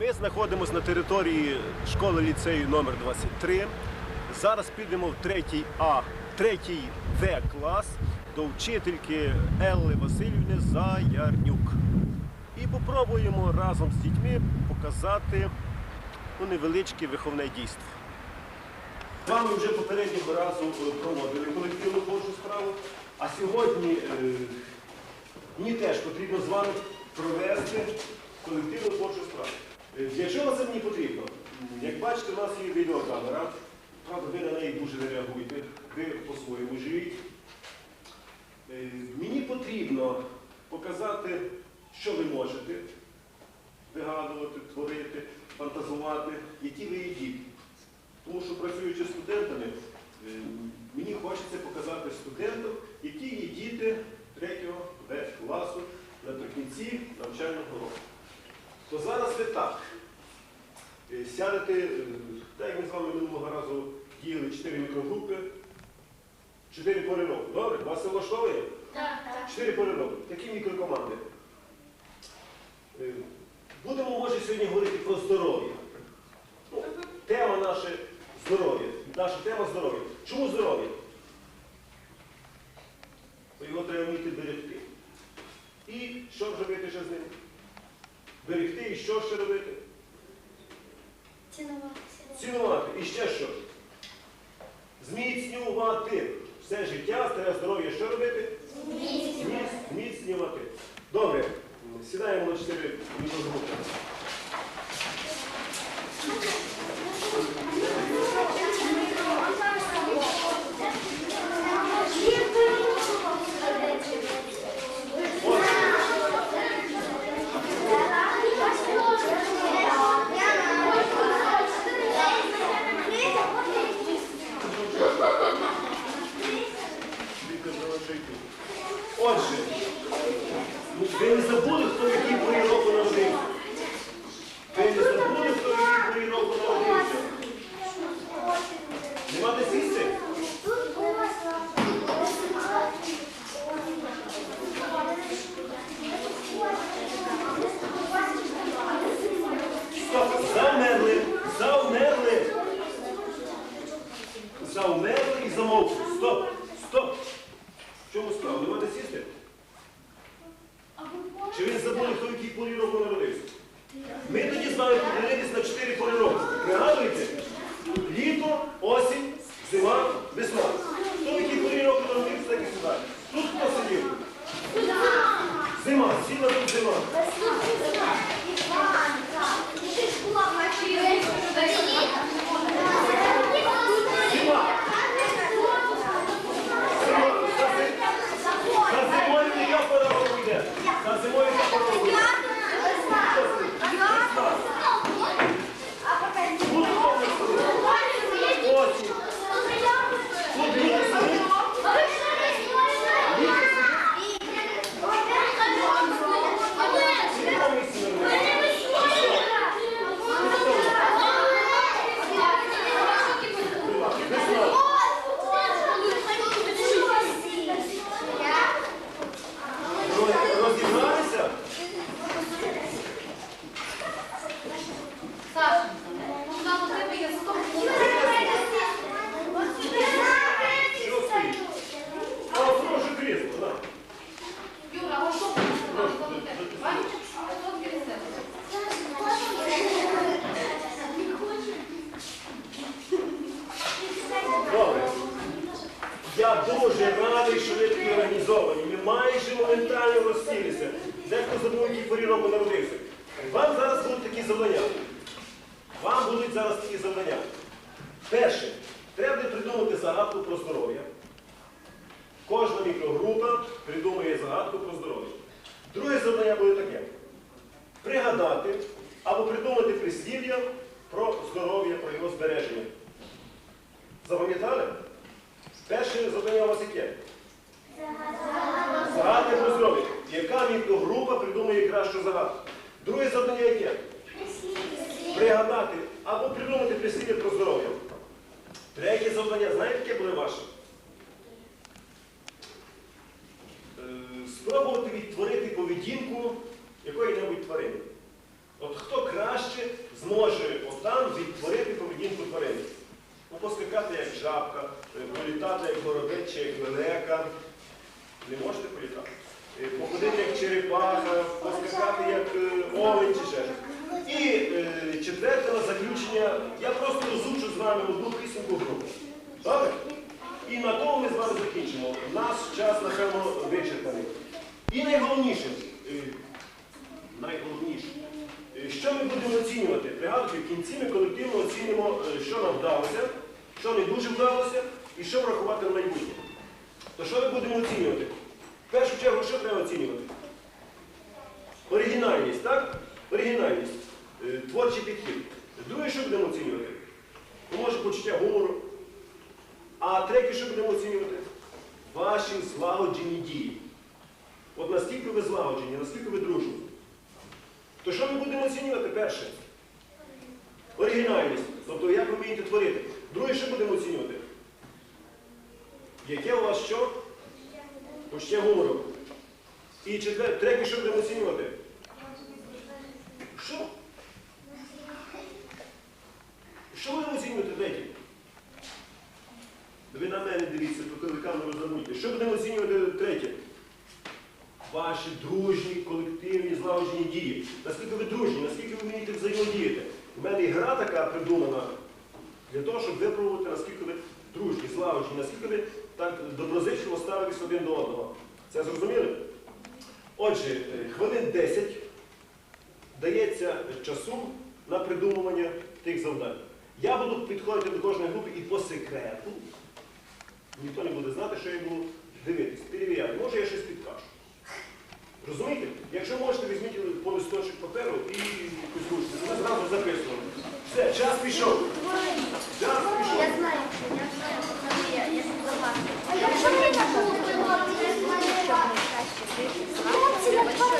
Ми знаходимося на території школи ліцею номер 23. Зараз підемо в третій А, третій В клас до вчительки Елли Васильівни Заярнюк. І попробуємо разом з дітьми показати ну, невеличке виховне дійство. З вами вже попереднього разу е, проводили колективну творчу справу, а сьогодні е, мені теж потрібно з вами провести колективну творчу справу. Е, Для чого це мені потрібно? Як бачите, у нас є відеокамера. Правда, ви на неї дуже не реагуєте, ви по-своєму живіть. Е, Мені потрібно показати, що ви можете вигадувати, творити, фантазувати, які ви є діти. Тому що працюючи з студентами, е, мені хочеться показати студентам, які є діти То так. е, Сядете, е, так як ми з вами минулого разу діяли 4 мікрогрупи, 4 пори року. Добре? Вас це влаштовує? Так, так. Чотири пори року. Такі мікрокоманди. Е, Будемо, може, сьогодні говорити про здоров'я. Ну, тема наша здоров'я. Наша тема здоров'я. Чому здоров'я? Бо його треба вміти берегти. І що робити ще з ним? Берегти і що ще робити? Цінувати. Цінувати. І ще що? Зміцнювати. Все життя, старе здоров'я, що робити? Зміцнювати. Зміцнювати. Добре, сідаємо на 4 мікрогрупи. Отже, ну, ви не забули, хто в якій порі року народився? Ви не забули, хто в якій порі року народився? Нема де сісти? Стоп, замерли, замерли. Замерли і замовкли. Стоп, стоп. В чому справа? Нема де сісти? Чи ви забули, хто в якій порі народився? Ми тоді з вами поділились на чотири пори року. Пригадуєте? Літо, осінь, зима, весна. Хто в якій порі народився, так і сюди. Тут хто сидів? Зима, сіла тут. Зима. Зима. За зимою яка пора року йде? За зимою яка пора року йде? Тут хто не сидить? Осінь. Тут люди сидять. Зима місці народився. Весна. Роз- Розібралися? Саша, нам у тебе є сто Що стоїть? А, прошу крісло, так. Юра, а що ти сказав за тебе? Бачиш? А от через тебе. Добре. Я дуже радий, що ви такі організовані. Ми майже моментально розсілися. Дехто забув, який порі року народився. Вам зараз будуть такі завдання. Вам будуть зараз такі завдання. Перше, треба буде придумати загадку про здоров'я. Кожна мікрогрупа придумує загадку про здоров'я. Друге завдання буде таке. Пригадати або придумати прислів'я про здоров'я, про його збереження. Запам'ятали? Перше завдання у вас яке? Загадка про здоров'я. Яка мікрогрупа придумає кращу загадку? Друге завдання яке? Пригадати або придумати прислів'я про здоров'я. Третє завдання, знаєте, яке буде ваше? Е, Спробувати відтворити поведінку якої-небудь тварини. От хто краще зможе отам відтворити поведінку тварин? Ну, Поскакати як жабка, е, політати як горобець чи як велика. Не можете політати. Е, походити як черепаха, поскакати як е, олень чи ще. І е, четверте на заключення, я просто розучу з вами одну пісеньку групу. Добре? І на тому ми з вами закінчимо. У нас час, напевно, вичерпаний. Кінці ми колективно оцінимо, е, що нам вдалося, що не дуже вдалося і що врахувати на майбутнє. То що ми будемо оцінювати? В першу чергу, що треба оцінювати? Оригінальність, так? Оригінальність. Е, Творчий підхід. Друге, що будемо оцінювати? Може, почуття гумору. А третє, що будемо оцінювати? Ваші злагоджені дії. От наскільки ви злагоджені, наскільки ви дружні. То що ми будемо оцінювати перше? Оригінальність. Тобто, як ви вмієте творити. Друге, що будемо оцінювати? Яке у вас що? Почуття гумору. І четвер... третє, що будемо оцінювати? Що? Що будемо оцінювати третє? Ви на мене дивіться, то телекамеру забудьте. Що будемо оцінювати третє? Ваші дружні, колективні, злагоджені дії. Наскільки ви дружні, наскільки ви вмієте взаємодіяти. У мене і гра така придумана для того, щоб випробувати, наскільки ви дружні, злагоджені, наскільки ви так доброзичливо ставитесь один до одного. Це зрозуміли? Отже, е, хвилин 10 дається часу на придумування тих завдань. Я буду підходити до кожної групи і по секрету. Ніхто не буде знати, що я буду дивитись, перевіряти. Може, я щось підкажу. Розумієте? Якщо можете, візьміть по листочок паперу і ручку. Ми зразу записуємо. Все, час пішов. Час пішов. Я знаю, я знаю, я, я не будемо, Хлопці, як папа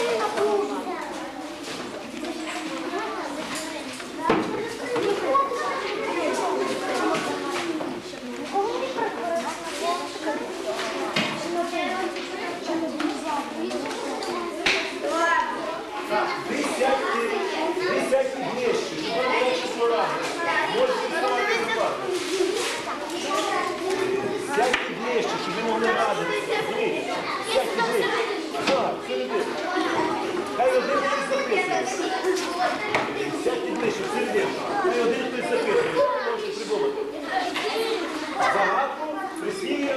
Ви сядьте, ви сядьте ближче, щоб вам легше порадити. Можете вставати зарплату. Сядьте ближче, щоб ви могли радитися. Розумієте? Сядьте ближче. Так, середину. Хай один хтось записує. Сядьте ближче, всередину. Хай один хтось записує. Що ви можете придумати? Загадку, прислів'я.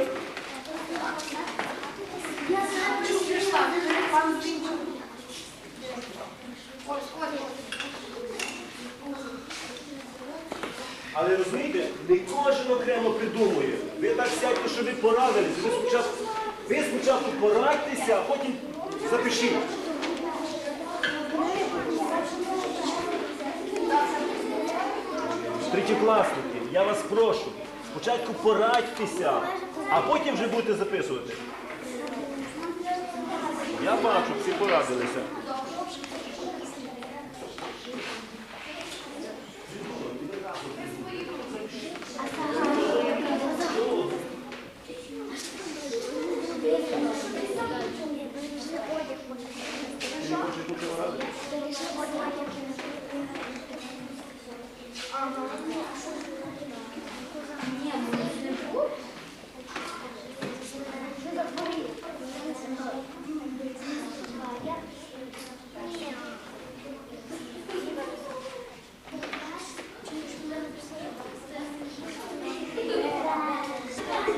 Але розумієте, не кожен окремо придумує. Ви так сядьте, що ви порадились. Ви спочатку, ви спочатку порадьтеся, а потім запишіть. Третєкласники, я вас прошу, спочатку порадьтеся, а потім вже будете записувати. Я бачу, всі порадилися.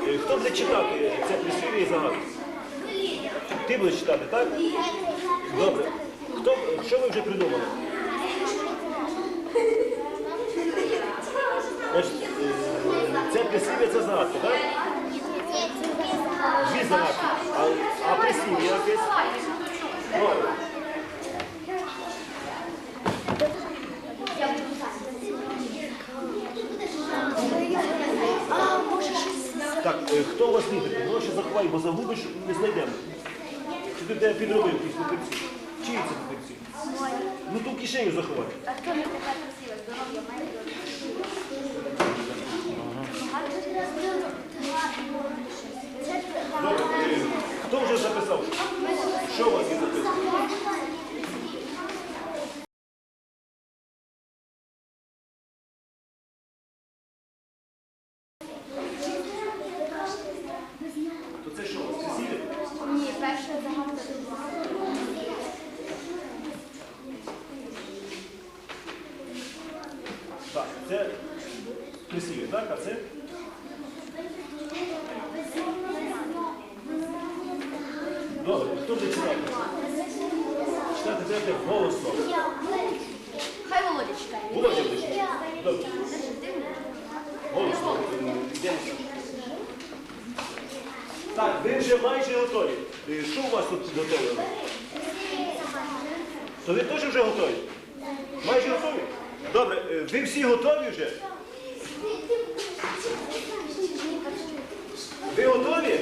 Е, Хто буде читати це прислів'я і загадку? Ти будеш читати, так? Добре. Хто, що ви вже придумали? Е, це прислів'я, це загадка, так? Дві загадки. А, а прислів'я якесь? Добре. Хто у вас лідер? Гроші заховай, бо загубиш, не знайдемо. Чи ти тебе підробив якісь папірці? Чиї це папірці? Ну ту кишеню заховай. А хто не така красива? Здоров'я має Добре, хто вже записав? Що у вас є записано? Це прислів'я, так? А це? Добре, хто буде читати? Читати треба голосно. Хай Володя читає. Володя буде читати. Добре. Голосно. Йдемо. Так, ви вже майже готові. Е, Що у вас тут підготовлено? То ви теж вже готові? Майже готові? Добре, е, ви всі готові вже? Ви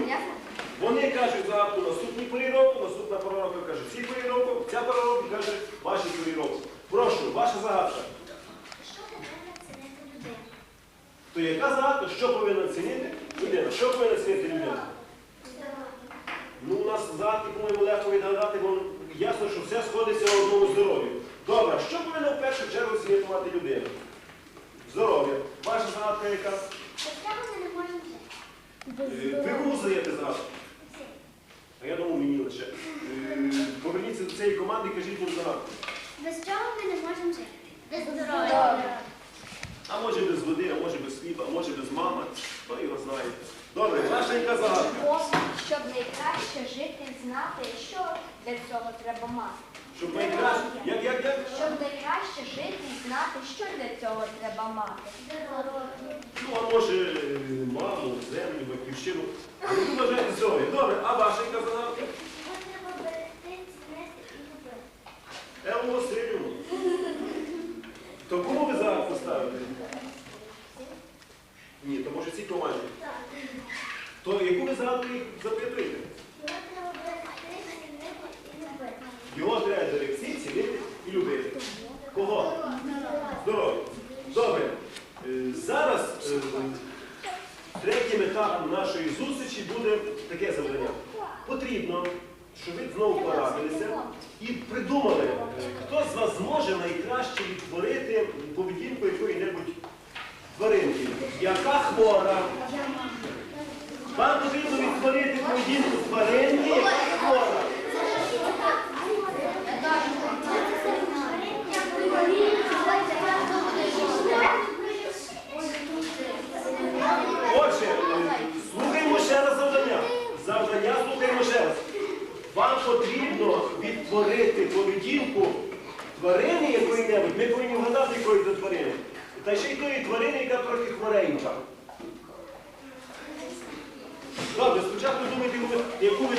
Вони кажуть загадку наступний порі року, наступна пора каже цій порі року, ця пора каже вашій порі року. Прошу, ваша загадка. Що повинна цінити людина? То яка загадка, що повинна цінити людина? Що повинна цінити людина? Здоров'я. Ну, у нас загадки, по-моєму, легко відгадати, бо ясно, що все сходиться в одному здоров'ю. Добре, що повинна в першу чергу цінувати людина? Здоров'я. Ваша загадка яка? Без. Е, Ви кому задаєте загадку? А я думав, мені лише. Поверніться до цієї команди і кажіть їм загадку. Без чого ми не можемо жити? Без здоров'я. А може без води, а може без хліба, а може без мами. Хто його знає. Добре, ваша яка загадка? Щоб найкраще жити, знати, що для цього треба мати. Щоб найкраще. Як, як, як? Щоб найкраще жити і знати, що для цього треба мати. Ну, а може маму, землю, батьківщину. А ви вважаєте здоров'я. Добре, а ваша яка загадка? Його треба берегти, цінити і любити. Елу Васильівну. То кому ви загадку ставите? Ні, то може цій команді. Так. То яку ви загадку їх запитуєте? Його треба берегти. Його треба берегти, цінити і любити. Кого? Здоров'я. Добре. Е, Зараз е, третім етапом нашої зустрічі буде таке завдання. Потрібно, щоб ви знову порадилися і придумали, хто з вас зможе найкраще відтворити поведінку якої-небудь тваринки. Яка хвора? Вам потрібно відтворити поведінку тваринки, яка хвора. Отже, е, слухаємо ще раз завдання. Завдання слухаємо ще раз. Вам потрібно відтворити поведінку тварини якої-небудь. Ми повинні вгадати, якої це тварини. Та ще й тої тварини, яка трохи хворенька. Добре, спочатку думайте, яку ви-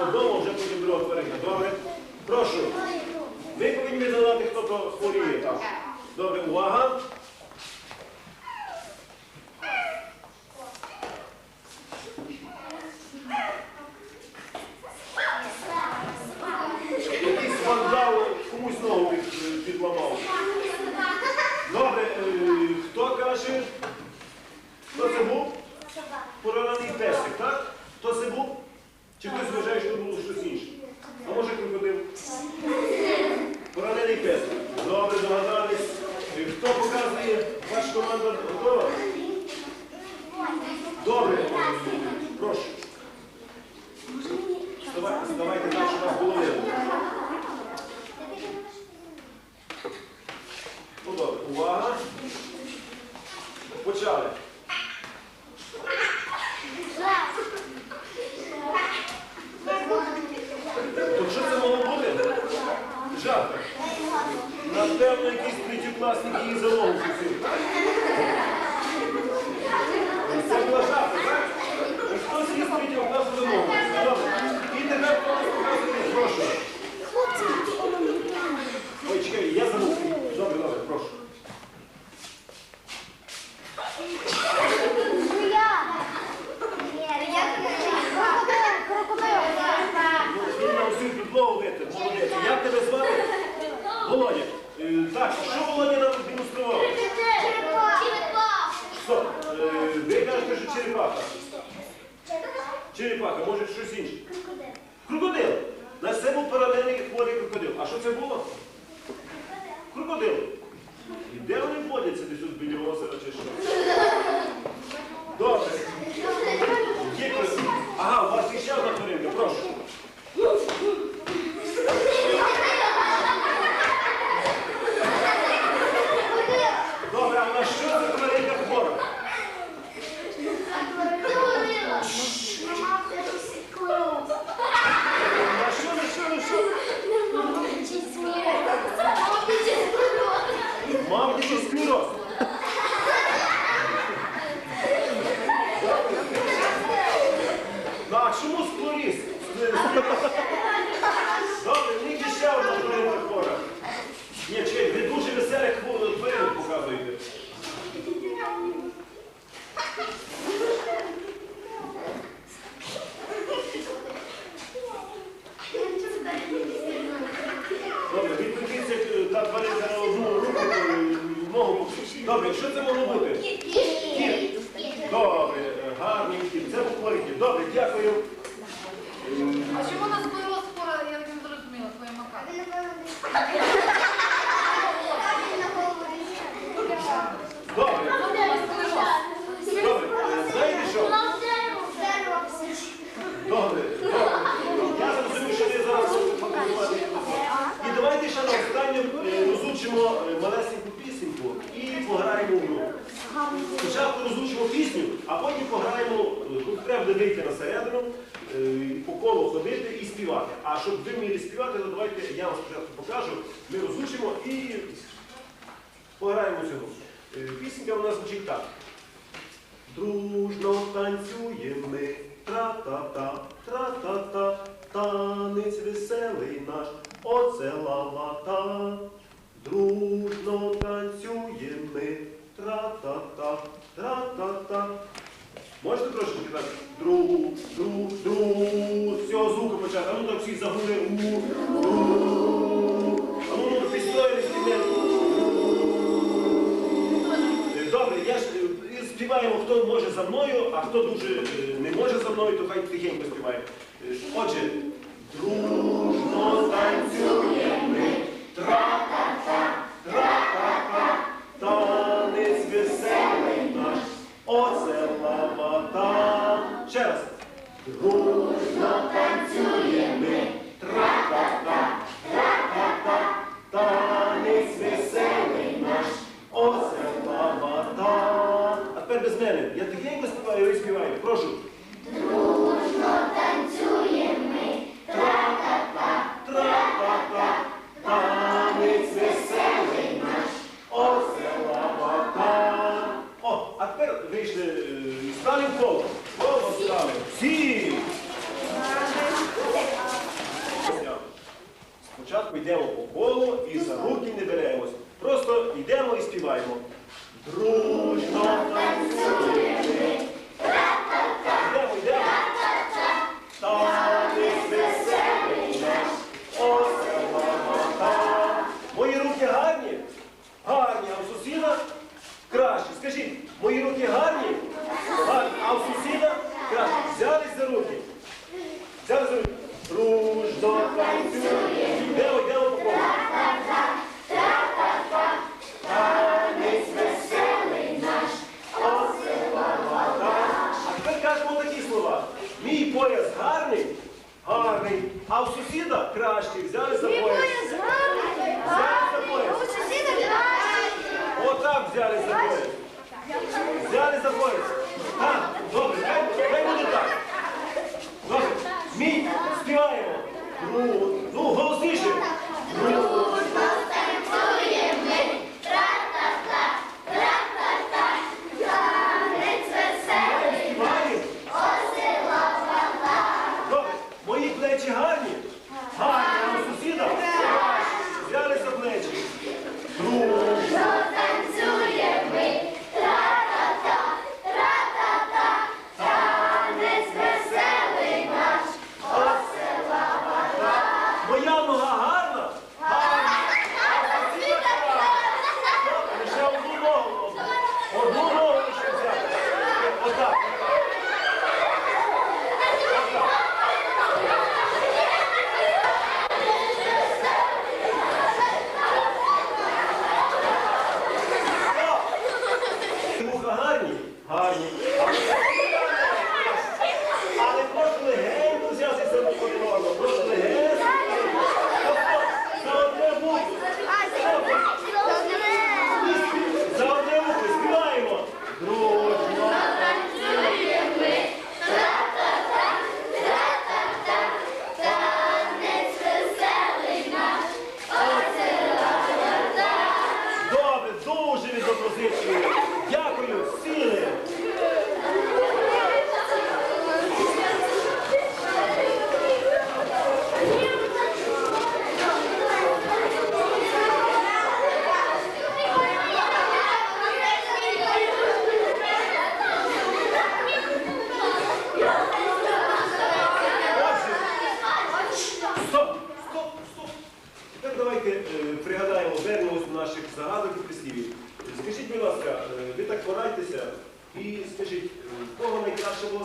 Cordão Добре, прошу. Так, що Володіна демонструвала? Стоп. Ви е, кажете, що черепаха. Черепаха, може щось інше. Крокодил. На це був паралельний хворий крокодил. А що це було? Крокодил. І де вони водяться десь тут біля озера чи що? Добре. Є крокодил. Ага, у вас ще одна хвилинка, прошу. Спочатку розучимо пісню, а потім пограємо, е, тут треба буде вийти на середину, е, по колу ходити і співати. А щоб ви вміли співати, то давайте я вам спочатку покажу, ми розучимо і пограємо цю гру. Е, пісенька у нас звучить так. Дружно танцюємо ми, тра-та-та, тра-та-та, танець веселий наш, оце лавата. Дружно танцюємо ми. Тра-та-та, тра-та-та. Можете трошечки так? Дру, дру, дру. З цього звуку почати. А ну так всі загули. У, у. А ну ну підстоїли е, Добре, я ж е, співаємо, хто може за мною, а хто дуже е, не може за мною, то хай тихенько співає. Отже, дружно танцюємо.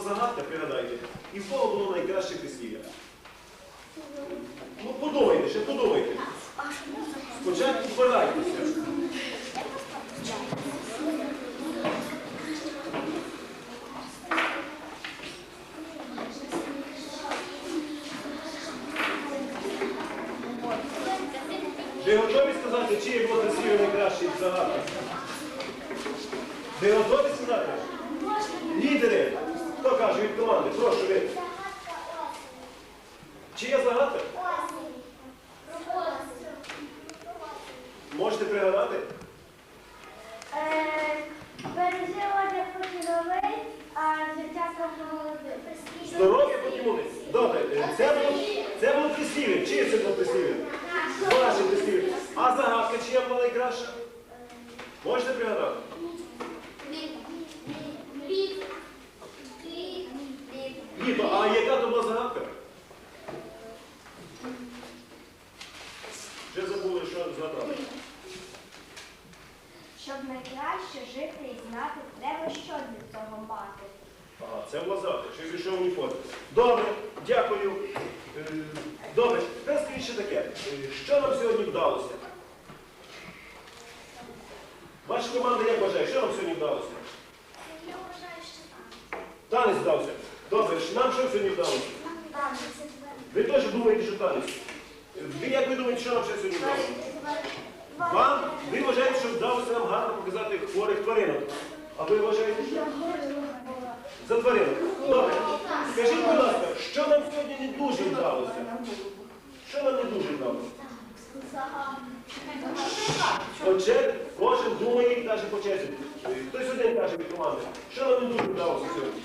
загадка, пригадайте, і в кого було найкраще весілля. Ну подумайте, ще подумайте. Спочатку збирайтеся. перша? Можете пригадати? Ні, а яка то була загадка? Вже забули, що згадали. Щоб найкраще жити і знати, треба що від цього мати. А, це була загадка, що пішов уніформу. Добре, дякую. Е, добре, тепер скажіть ще таке. Е, що нам сьогодні вдалося? Ваша команда як вважає, що нам сьогодні вдалося? Я вважаю, що так. Танець вдався. Добре, ж нам що сьогодні вдалося? Це твоє. Ви теж думаєте, що танець? Ви як ви думаєте, що нам ще сьогодні вдалося? Вам? Ви вважаєте, що вдалося нам гарно показати хворих тваринок? А ви вважаєте, що? За тваринок. Добре. Скажіть, будь ласка, що нам сьогодні не дуже вдалося? Що нам не дуже вдалося? Отже, кожен думає каже по черзі. Е, Хтось один каже від команди. Що нам не дуже вдалося сьогодні?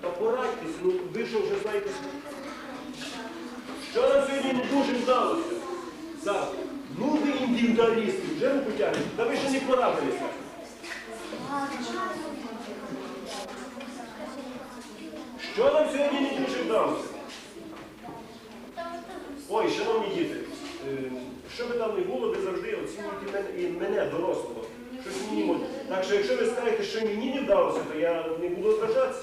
Та порадьтесь, ну ви що вже знаєте. Що нам сьогодні не дуже вдалося? Зараз. Ну ви індивідуалісти, вже не потягнете. Та ви ще не порадилися. Що нам сьогодні не дуже вдалося? Ой, шановні діти, е, що би там не було, ви завжди оцінюєте мене, і мене, дорослого. Щось мені може. Так що якщо ви скажете, що мені не вдалося, то я не буду ображатися.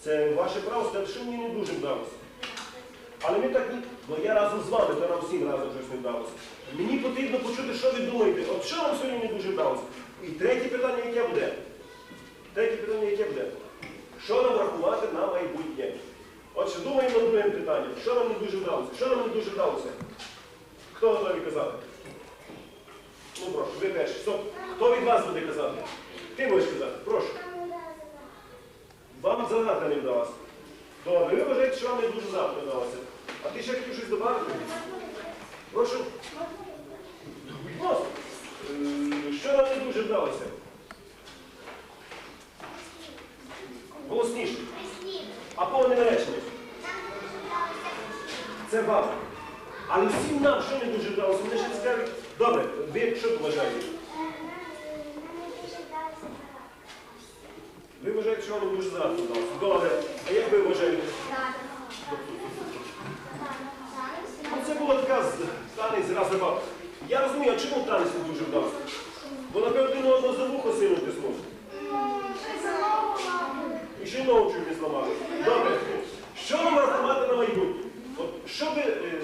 Це ваше право сказати, що мені не дуже вдалося. Але ми так ні, бо я разом з вами, то нам всім разом щось не вдалося. Мені потрібно почути, що ви думаєте. От що нам сьогодні не дуже вдалося? І третє питання, яке буде? Третє питання, яке буде? Що нам рахувати на майбутнє? Отже, думаємо над другим питанням. Що нам не дуже вдалося? Що нам не дуже вдалося? Хто готовий казати? Ну прошу, ви перші. Стоп. Хто від вас буде казати? Ти будеш казати. Прошу. Вам загадка не вдалася. Добре, ви вважаєте, що вам не дуже завтра вдалося. А ти ще хотів щось додати? Прошу. Будь ласка. Е, Що нам не дуже вдалося? Голосніше. А повне речення. Це вам. Але всім нам що не дуже вдалося? Вони ще скажуть, добре, ви що вважаєте? Ви вважаєте, що вам дуже завтра вдалося? Добре. А як ви вважаєте? Ну, це була така танець раз забав. Я розумію, а чому танець не дуже вдався? Бо напевно один одного за вухо сильно тиснув. І ще ногу чуть не зламали. Добре. Що нам врахувати на майбутнє? От що е,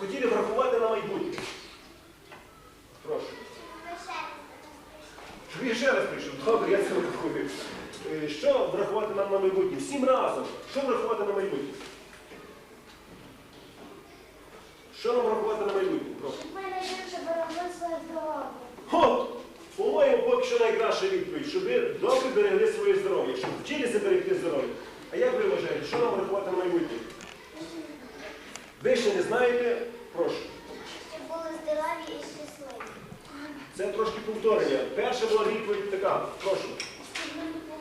хотіли врахувати на майбутнє? Прошу. Щоб я ще раз прийшов. Добре, я це врахую. Е, Що врахувати нам на майбутнє? Всім разом. Що врахувати на майбутнє? Що нам врахувати на майбутнє? Прошу. От, по-моєму, поки що найкраща відповідь, щоб ви добре берегли своє здоров'я, щоб вчилися берегти здоров'я. А як ви вважаєте, що нам рахувати на майбутнє? Ви ще не знаєте, прошу. Щоб були здорові і щасливі. Це трошки повторення. Перша була відповідь така, прошу. Щоб ми не